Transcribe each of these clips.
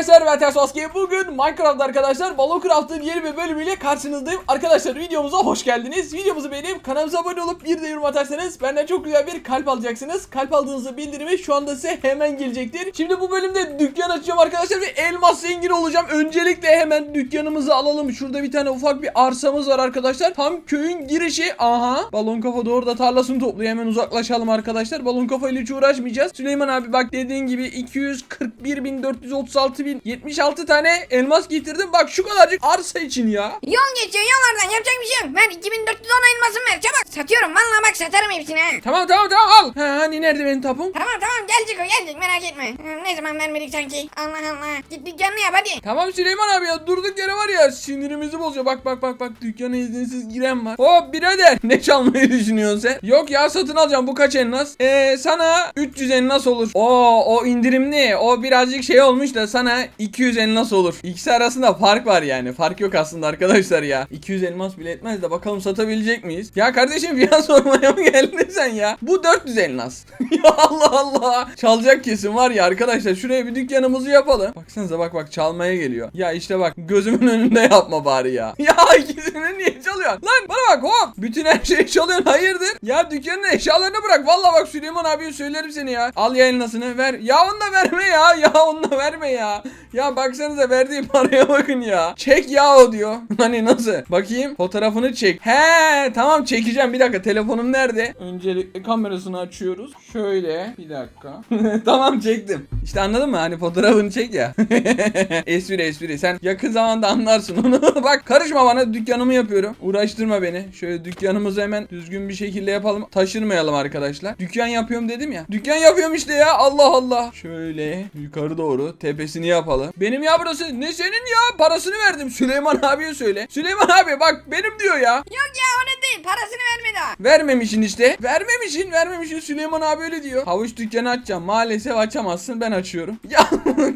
arkadaşlar ben Ters Maske. Bugün Minecraft arkadaşlar Ballocraft'ın yeni bir bölümüyle karşınızdayım. Arkadaşlar videomuza hoş geldiniz. Videomuzu beğenip kanalımıza abone olup bir de yorum atarsanız benden çok güzel bir kalp alacaksınız. Kalp aldığınızı bildirimi şu anda size hemen gelecektir. Şimdi bu bölümde dükkan açacağım arkadaşlar ve elmas zengin olacağım. Öncelikle hemen dükkanımızı alalım. Şurada bir tane ufak bir arsamız var arkadaşlar. Tam köyün girişi. Aha. Balon kafa da orada tarlasını topluyor. Hemen uzaklaşalım arkadaşlar. Balon kafayla hiç uğraşmayacağız. Süleyman abi bak dediğin gibi 241.436 bin 76 tane elmas getirdim. Bak şu kadarcık arsa için ya. Yol geçiyor yollardan yapacak bir şey yok. Ver 2410 elmasımı ver çabuk. Satıyorum vallahi bak satarım hepsini. ha. Tamam tamam tamam al. Ha, hani nerede benim tapum? Tamam tamam gelecek o gelecek merak etme. Hı, Ne zaman vermedik sanki. Allah Allah. Git dükkanını yap hadi. Tamam Süleyman abi ya durduk yere var ya sinirimizi bozuyor. Bak bak bak bak dükkana izinsiz giren var. Hop birader ne çalmayı düşünüyorsun sen? Yok ya satın alacağım bu kaç elmas? Eee sana 300 elmas olur. Oo o indirimli o birazcık şey olmuş da sana 200 elmas olur. İkisi arasında fark var yani. Fark yok aslında arkadaşlar ya. 200 elmas bile etmez de bakalım satabilecek miyiz? Ya kardeşim fiyat sormaya mı geldin sen ya? Bu 400 elmas. ya Allah Allah. Çalacak kesin var ya arkadaşlar şuraya bir dükkanımızı yapalım. Baksanıza bak bak çalmaya geliyor. Ya işte bak gözümün önünde yapma bari ya. Ya ikisini niye çalıyorsun? Lan bana bak hop. Bütün her şeyi çalıyorsun hayırdır? Ya dükkanın eşyalarını bırak. Vallahi bak Süleyman abiye söylerim seni ya. Al ya elmasını ver. Ya onu da verme ya. Ya onu da verme ya. Ya baksanıza verdiği paraya bakın ya. Çek ya o diyor. Hani nasıl? Bakayım fotoğrafını çek. He tamam çekeceğim. Bir dakika telefonum nerede? Öncelikle kamerasını açıyoruz. Şöyle bir dakika. tamam çektim. İşte anladın mı? Hani fotoğrafını çek ya. espri espri. Sen yakın zamanda anlarsın onu. Bak karışma bana dükkanımı yapıyorum. Uğraştırma beni. Şöyle dükkanımızı hemen düzgün bir şekilde yapalım. Taşırmayalım arkadaşlar. Dükkan yapıyorum dedim ya. Dükkan yapıyorum işte ya. Allah Allah. Şöyle yukarı doğru tepesini yapalım. Benim ya burası. Ne senin ya? Parasını verdim. Süleyman abiye söyle. Süleyman abi bak benim diyor ya. Yok ya o ne değil parasını verme daha. Vermemişin işte. Vermemişin, vermemişin. Süleyman abi öyle diyor. Havuç dükkanı açacağım. Maalesef açamazsın. Ben açıyorum. Ya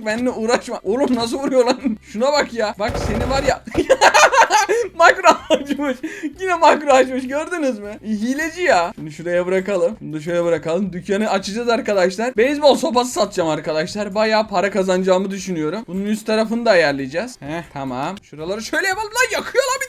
benimle uğraşma. Oğlum nasıl vuruyor lan? Şuna bak ya. Bak seni var ya. makro açmış. Yine makro açmış. Gördünüz mü? Hileci ya. Şimdi şuraya bırakalım. Bunu da şöyle bırakalım. Dükkanı açacağız arkadaşlar. Beyzbol sopası satacağım arkadaşlar. Bayağı para kazanacağımı düşünüyorum. Bunun üst tarafını da ayarlayacağız. Heh tamam. Şuraları şöyle yapalım. Lan yakıyor lan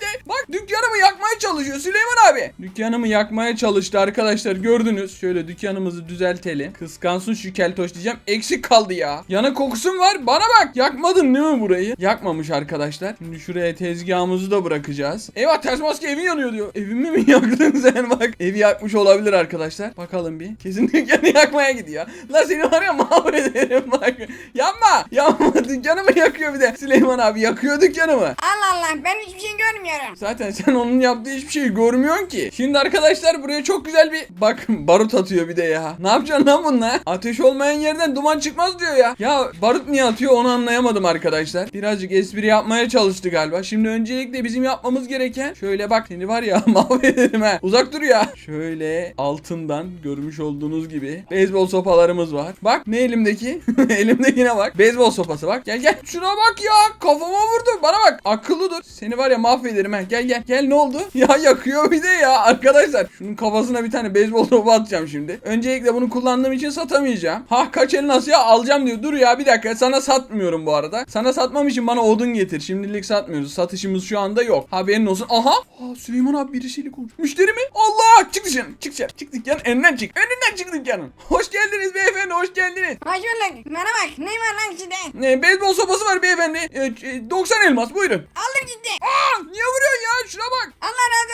dükkanımı yakmaya çalışıyor Süleyman abi. Dükkanımı yakmaya çalıştı arkadaşlar. Gördünüz. Şöyle dükkanımızı düzeltelim. Kıskansın şu keltoş diyeceğim. Eksik kaldı ya. Yana kokusun var. Bana bak. Yakmadın değil mi burayı? Yakmamış arkadaşlar. Şimdi şuraya tezgahımızı da bırakacağız. Eyvah ters maske evin yanıyor diyor. Evimi mi yaktın sen bak. Evi yakmış olabilir arkadaşlar. Bakalım bir. Kesin dükkanı yakmaya gidiyor. La seni var ya mahvederim bak. Yanma. Yanma. Dükkanımı yakıyor bir de. Süleyman abi yakıyor dükkanımı. Allah Allah ben hiçbir şey görmüyorum. Zaten sen onun yaptığı hiçbir şeyi görmüyorsun ki. Şimdi arkadaşlar buraya çok güzel bir bak barut atıyor bir de ya. Ne yapacaksın lan bununla? Ateş olmayan yerden duman çıkmaz diyor ya. Ya barut niye atıyor onu anlayamadım arkadaşlar. Birazcık espri yapmaya çalıştı galiba. Şimdi öncelikle bizim yapmamız gereken şöyle bak seni var ya mahvederim ha. Uzak dur ya. Şöyle altından görmüş olduğunuz gibi beyzbol sopalarımız var. Bak ne elimdeki? Elimdekine bak. Beyzbol sopası bak. Gel gel. Şuna bak ya. Kafama vurdu. Bana bak. Akıllı dur. Seni var ya mahvederim ha. Gel gel. Gel ne oldu? Ya yakıyor bir de ya. Arkadaşlar şunun kafasına bir tane beyzbol topu atacağım şimdi. Öncelikle bunu kullandığım için satamayacağım. Ha kaç el nasıl ya alacağım diyor. Dur ya bir dakika. Sana satmıyorum bu arada. Sana satmam için bana odun getir. Şimdilik satmıyoruz. Satışımız şu anda yok. Haberin olsun. Aha. Aa, Süleyman abi birisiyle konuş. Müşteri mi? Allah. Çık dışarı. Çık dışarı. Çık dükkanın önünden çık. Önünden çık dükkanın. Hoş geldiniz beyefendi. Hoş geldiniz. Hoş bulduk. Bana bak ne var lan sizde? Ne beyzbol sopası var beyefendi. Ee, e, 90 elmas buyurun. Aldım gitti. Aa, niye vuruyorsun ya? Şuna bak. Allah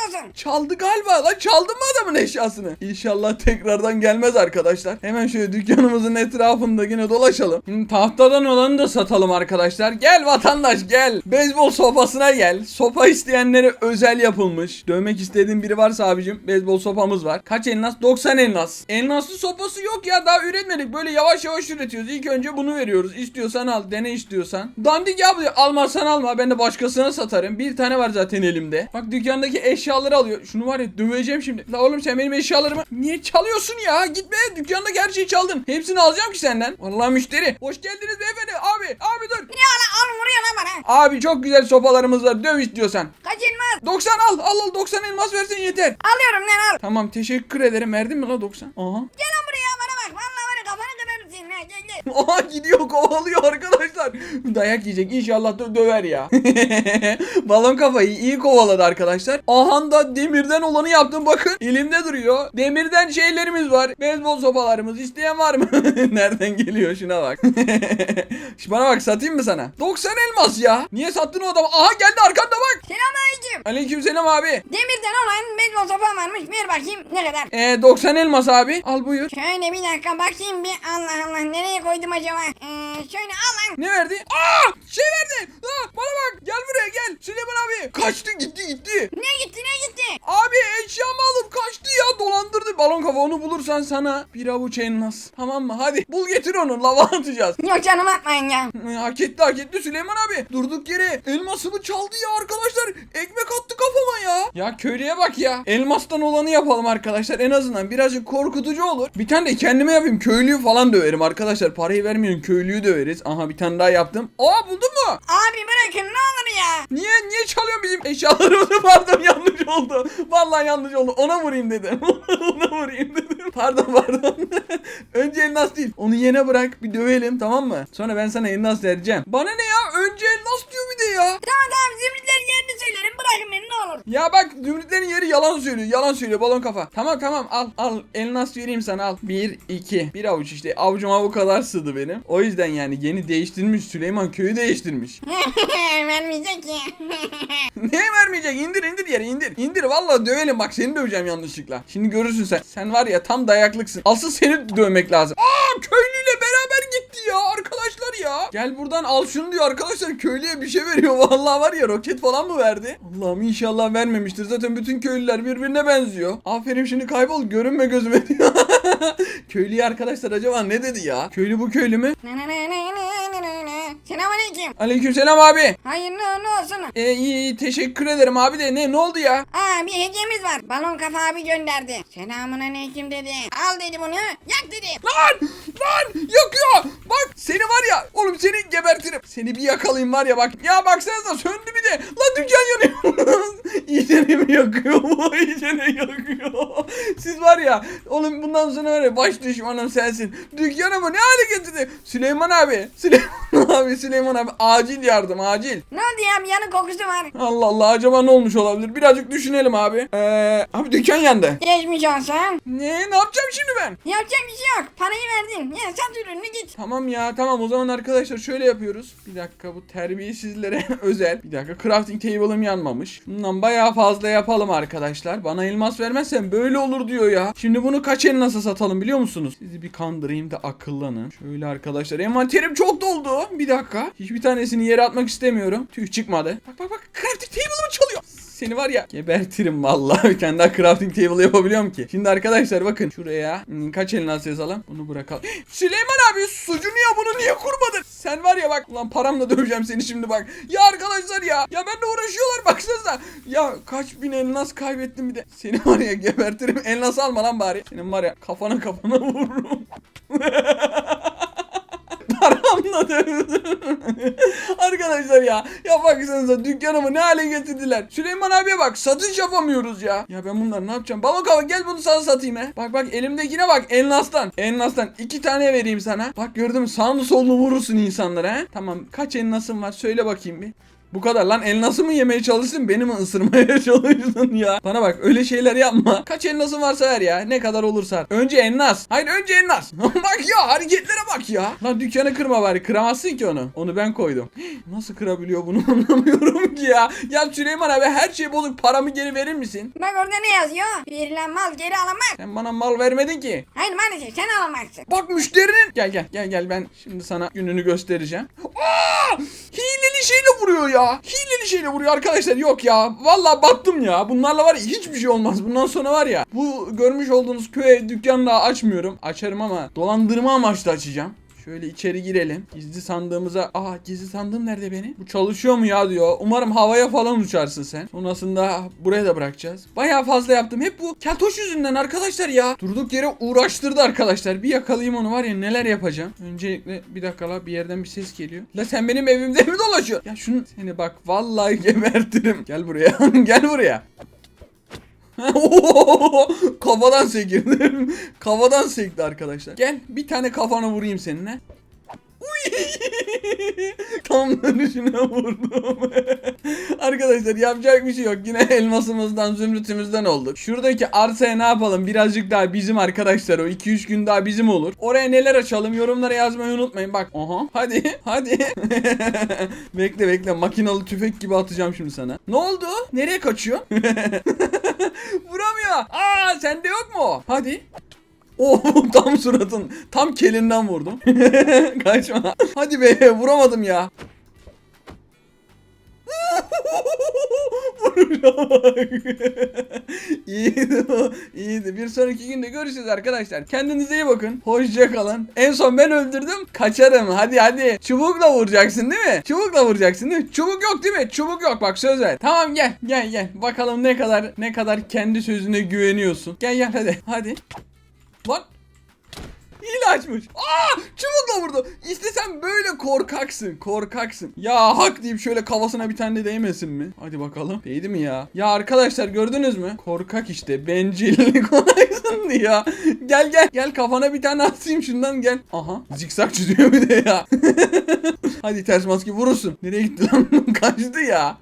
razı olsun. Çaldı galiba lan çaldın mı adamın eşyasını? İnşallah tekrardan gelmez arkadaşlar. Hemen şöyle dükkanımızın etrafında yine dolaşalım. Şimdi tahtadan olanı da satalım arkadaşlar. Gel vatandaş gel. Beyzbol sopasına gel. Sopa isteyenlere özel yapılmış. Dövmek istediğin biri varsa abicim beyzbol sopamız var. Kaç elmas? 90 elmas. Elmaslı sopası yok ya daha üretmedik. Böyle yavaş yavaş üretiyoruz. İlk önce bunu veriyoruz. İstiyorsan al. Dene istiyorsan. Dandik ya. Almazsan alma. Ben de başkasına satarım. Bir tane var zaten elimde. Bak dükkandaki eşyaları alıyor. Şunu var ya döveceğim şimdi. La oğlum sen benim eşyalarımı niye çalıyorsun ya? Gitme dükkandaki her şeyi çaldın. Hepsini alacağım ki senden. Vallahi müşteri. Hoş geldiniz beyefendi. Abi abi dur. Ne ala al vuruyor lan bana. Abi çok güzel sopalarımız var. Döv istiyorsan. Kaç elmas? 90 al. Al al 90 elmas versen yeter. Alıyorum lan al. Tamam teşekkür ederim. Verdin mi la 90? Aha. Gel lan buraya bana bak. Vallahi Aha gidiyor kovalıyor arkadaşlar. Dayak yiyecek inşallah da döver ya. Balon kafayı iyi kovaladı arkadaşlar. Aha da demirden olanı yaptım bakın. Elimde duruyor. Demirden şeylerimiz var. Beyzbol sopalarımız. İsteyen var mı? Nereden geliyor şuna bak. Şu bana bak satayım mı sana? 90 elmas ya. Niye sattın o adamı? Aha geldi arkanda bak. Selamünaleyküm. Aleykümselam abi. Demirden olan beyzbol sopam varmış. Ver bakayım ne kadar. Ee, 90 elmas abi. Al buyur. Şöyle bir dakika bakayım bir. Allah Allah nereye koydum acaba? Ee, şöyle al lan. Ne verdi? Aa! Şey verdi. Aa, bana bak. Gel buraya gel. Süleyman abi. Kaçtı gitti gitti. Ne gitti ne gitti? Abi eşyamı alıp kaçtı ya dolandırdı. Balon kafa onu bulursan sana bir avuç elmas. Tamam mı? Hadi bul getir onu lava atacağız. Yok canım atmayın ya. Hı, Hak etti hak etti Süleyman abi. Durduk yere elmasımı çaldı ya arkadaşlar. Ekmek attı kafama ya. Ya köylüye bak ya. Elmastan olanı yapalım arkadaşlar. En azından birazcık korkutucu olur. Bir tane de kendime yapayım. Köylüyü falan döverim arkadaşlar. Parayı vermeyin köylüyü döveriz. Aha bir tane daha yaptım. Aa buldun mu? Abi bırakın ne olur ya. Niye niye çalıyorsun bizim eşyalarımızı? Pardon yanlış oldu. Vallahi yanlış oldu. Ona vurayım dedim. Ona vurayım dedim. Pardon pardon. Önce elmas değil. Onu yene bırak bir dövelim tamam mı? Sonra ben sana elmas vereceğim. Bana ne ya? Önce elmas diyor bir de ya. Tamam tamam zümrütlerin yerini söylerim bırakın beni ne olur. Ya bak zümrütlerin yeri yalan söylüyor. Yalan söylüyor balon kafa. Tamam tamam al al elmas vereyim sana al. Bir iki. Bir avuç işte. Avucuma bu kadar sığdı benim. O yüzden yani yeni değiştirmiş. Süleyman köyü değiştirmiş. Vermeyecek ki. Ne vermeyecek? İndir indir yere indir. İndir vallahi dövelim bak seni döveceğim yanlışlıkla. Şimdi görürsün sen. Sen var ya tam dayaklıksın. Asıl seni dövmek lazım. Aa köylüyle beraber gitti ya arkadaşlar ya. Gel buradan al şunu diyor arkadaşlar. Köylüye bir şey veriyor. Vallahi var ya roket falan mı verdi? Allah'ım inşallah vermemiştir. Zaten bütün köylüler birbirine benziyor. Aferin şimdi kaybol görünme gözüme diyor. Köylüye arkadaşlar acaba ne dedi ya? Köylü bu köylü mü? Selamünaleyküm. Aleykümselam abi. Hayırlı uğurlu olsun. E, iyi, iyi teşekkür ederim abi de ne ne oldu ya? Aa bir hediyemiz var. Balon kafa abi gönderdi. Selamun aleyküm dedi. Al dedi bunu. Yak dedi. Lan! Lan! Yakıyor! Bak seni var ya oğlum seni gebertirim. Seni bir yakalayayım var ya bak. Ya baksanıza söndü bir de. Lan dükkan yanıyor. İyicene mi yakıyor bu? İyicene yakıyor. Siz var ya oğlum bundan sonra ya baş düşmanım sensin. Dükkanımı ne hale getirdi? Süleyman abi. Süleyman abi Süleyman abi acil yardım acil. Ne oldu ya bir yanık kokusu var. Allah Allah acaba ne olmuş olabilir? Birazcık düşünelim abi. Eee abi dükkan yandı. Geçmiş olsun. Ne ne yapacağım şimdi ben? Yapacak bir şey yok. Parayı verdin. Ya sat ürünü git. Tamam ya tamam o zaman arkadaşlar şöyle yapıyoruz. Bir dakika bu terbiyesizlere özel. Bir dakika crafting table'ım yanmamış. Bundan bayağı fazla yapalım arkadaşlar. Bana elmas vermezsen böyle olur diyor ya. Şimdi bunu kaç elmasa satalım biliyor musunuz? Sizi bir kandırayım da akıllanın. Şöyle arkadaşlar envanterim çok doldu. Bir dakika. Hiçbir tanesini yere atmak istemiyorum. Tüh çıkmadı. Bak bak bak crafting table'ımı çalıyor. Seni var ya gebertirim vallahi. Bir tane daha crafting table yapabiliyorum ki. Şimdi arkadaşlar bakın şuraya hmm, kaç elmas yazalım. Bunu bırakalım. Süleyman abi sucunu ya bunu niye kurmadın? Sen var ya bak lan paramla döveceğim seni şimdi bak. Ya arkadaşlar ya. Ya benimle uğraşıyorlar baksanıza. Ya kaç bin elmas kaybettim bir de. Seni var ya gebertirim. Elmas alma lan bari. Senin var ya kafana kafana vururum. Dövdüm. Arkadaşlar ya. Ya baksanıza dükkanımı ne hale getirdiler. Süleyman abiye bak satış yapamıyoruz ya. Ya ben bunları ne yapacağım? Balon hava gel bunu sana satayım he. Bak bak elimdekine bak. Elnas'tan. Elnas'tan iki tane vereyim sana. Bak gördün mü sağını solunu vurursun insanlara he. Tamam kaç elnasın var söyle bakayım bir. Bu kadar lan elnası mı yemeye çalıştın beni mi ısırmaya çalıştın ya? Bana bak öyle şeyler yapma. Kaç elnasın varsa ver ya ne kadar olursa. Önce elnas. Hayır önce elnas. bak ya hareketlere bak ya. Lan dükkanı kırma bari kıramazsın ki onu. Onu ben koydum. Nasıl kırabiliyor bunu anlamıyorum ki ya. Ya Süleyman abi her şey bozuk paramı geri verir misin? Bak orada ne yazıyor? Verilen mal geri alınmaz. Sen bana mal vermedin ki. Hayır maalesef sen alamazsın. Bak müşterinin. Gel gel gel gel ben şimdi sana gününü göstereceğim. Aa! Hileli şeyle vuruyor ya. Hileli şeyle vuruyor arkadaşlar. Yok ya. Vallahi battım ya. Bunlarla var ya hiçbir şey olmaz. Bundan sonra var ya. Bu görmüş olduğunuz köye dükkanı daha açmıyorum. Açarım ama dolandırma amaçlı açacağım. Şöyle içeri girelim. Gizli sandığımıza... Aa gizli sandığım nerede benim? Bu çalışıyor mu ya diyor. Umarım havaya falan uçarsın sen. Sonrasında buraya da bırakacağız. Bayağı fazla yaptım. Hep bu keltoş yüzünden arkadaşlar ya. Durduk yere uğraştırdı arkadaşlar. Bir yakalayayım onu var ya neler yapacağım. Öncelikle bir dakika la bir yerden bir ses geliyor. La sen benim evimde mi dolaşıyorsun? Ya şunu seni bak vallahi gebertirim. Gel buraya. Gel buraya. Kafadan sekirdim. Kafadan sekti arkadaşlar. Gel bir tane kafana vurayım seninle. Tam dönüşüne vurdum. Arkadaşlar yapacak bir şey yok. Yine elmasımızdan, zümrütümüzden olduk. Şuradaki arsaya ne yapalım? Birazcık daha bizim arkadaşlar o. 2-3 gün daha bizim olur. Oraya neler açalım? Yorumlara yazmayı unutmayın. Bak. Aha. Hadi. Hadi. bekle bekle. Makinalı tüfek gibi atacağım şimdi sana. Ne oldu? Nereye kaçıyor? Vuramıyor. Aa sende yok mu? Hadi. Oh tam suratın tam kelinden vurdum. Kaçma. Hadi be vuramadım ya. iyiydi o. iyiydi. Bir sonraki günde görüşürüz arkadaşlar. Kendinize iyi bakın. Hoşça kalın. En son ben öldürdüm. Kaçarım. Hadi hadi. Çubukla vuracaksın değil mi? Çubukla vuracaksın değil mi? Çubuk yok değil mi? Çubuk yok bak söz ver. Tamam gel. Gel gel. Bakalım ne kadar ne kadar kendi sözüne güveniyorsun. Gel gel hadi. Hadi. Lan Hile açmış. Aa çubukla vurdu. İşte sen böyle korkaksın. Korkaksın. Ya hak deyip şöyle kafasına bir tane de değmesin mi? Hadi bakalım. Değdi mi ya? Ya arkadaşlar gördünüz mü? Korkak işte. Bencil. Konaksın ya. Gel gel. Gel kafana bir tane atayım şundan gel. Aha. Zikzak çiziyor bir de ya. Hadi ters maske vurursun. Nereye gitti lan? Kaçtı ya.